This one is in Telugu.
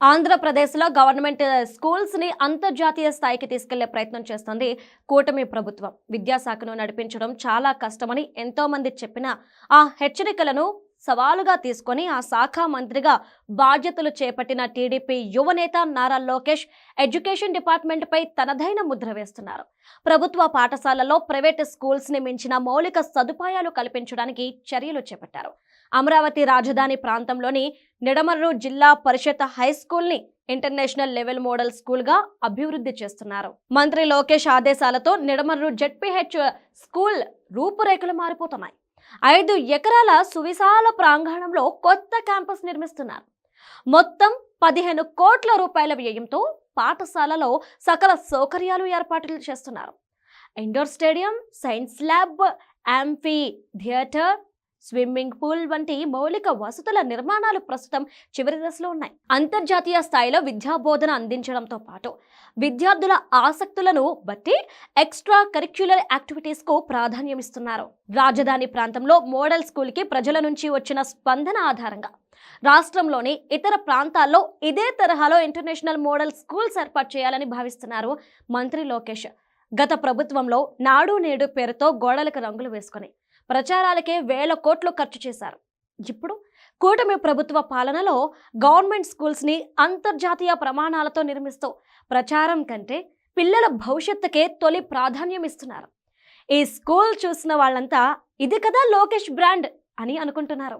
ఆంధ్రప్రదేశ్లో గవర్నమెంట్ స్కూల్స్ని అంతర్జాతీయ స్థాయికి తీసుకెళ్ళే ప్రయత్నం చేస్తుంది కూటమి ప్రభుత్వం. విద్యాశాఖను నడిపించడం చాలా కష్టమని ఎంతోమంది చెప్పినా ఆ హెచ్చరికలను సవాలుగా తీసుకొని ఆ శాఖ మంత్రిగా బాధ్యతలు చేపట్టిన టీడీపీ యువనేత నారా లోకేష్ ఎడ్యుకేషన్ డిపార్ట్మెంట్పై తనదైన ముద్ర వేస్తున్నారు. ప్రభుత్వ పాఠశాలలో ప్రైవేట్ స్కూల్స్ని మించిన మౌలిక సదుపాయాలు కల్పించడానికి చర్యలు చేపట్టారు. అమరావతి రాజధాని ప్రాంతంలోని నిడమర్రు జిల్లా పరిషత్ హై స్కూల్ని ఇంటర్నేషనల్ లెవెల్ మోడల్ స్కూల్గా అభివృద్ధి చేస్తున్నారు. మంత్రి లోకేష్ ఆదేశాలతో నిడమర్రు జెడ్పీహెచ్ స్కూల్ రూపురేఖలు మారిపోతున్నాయి. ఐదు ఎకరాల సువిశాల ప్రాంగణంలో కొత్త క్యాంపస్ నిర్మిస్తున్నారు. మొత్తం పదిహేను కోట్ల రూపాయల వ్యయంతో పాఠశాలలో సకల సౌకర్యాలు ఏర్పాట్లు చేస్తున్నారు. Indoor stadium science lab amphitheatre swimming pool వంటి మౌలిక వసతుల నిర్మాణాలు ప్రస్తుతం చివరి దశలో ఉన్నాయి. అంతర్జాతీయ స్థాయిలో విద్యా బోధన అందించడంతో పాటు విద్యార్థుల ఆసక్తులను బట్టి ఎక్స్ట్రా కరిక్యులర్ యాక్టివిటీస్కు ప్రాధాన్యం ఇస్తున్నారు. రాజధాని ప్రాంతంలో మోడల్ స్కూల్కి ప్రజల నుంచి వచ్చిన స్పందన ఆధారంగా రాష్ట్రంలోని ఇతర ప్రాంతాల్లో ఇదే తరహాలో ఇంటర్నేషనల్ మోడల్ స్కూల్స్ ఏర్పాటు చేయాలని భావిస్తున్నారు మంత్రి లోకేష్. గత ప్రభుత్వంలో నాడు నేడు పేరుతో గోడలకు రంగులు వేసుకొని ప్రచారాలకే వేల కోట్లు ఖర్చు చేశారు. ఇప్పుడు కూటమి ప్రభుత్వ పాలనలో గవర్నమెంట్ స్కూల్స్ని అంతర్జాతీయ ప్రమాణాలతో నిర్మిస్తూ ప్రచారం కంటే పిల్లల భవిష్యత్తుకే తొలి ప్రాధాన్యం ఇస్తున్నారు. ఈ స్కూల్ చూసిన వాళ్ళంతా ఇది కదా లోకేష్ బ్రాండ్ అని అనుకుంటున్నారు.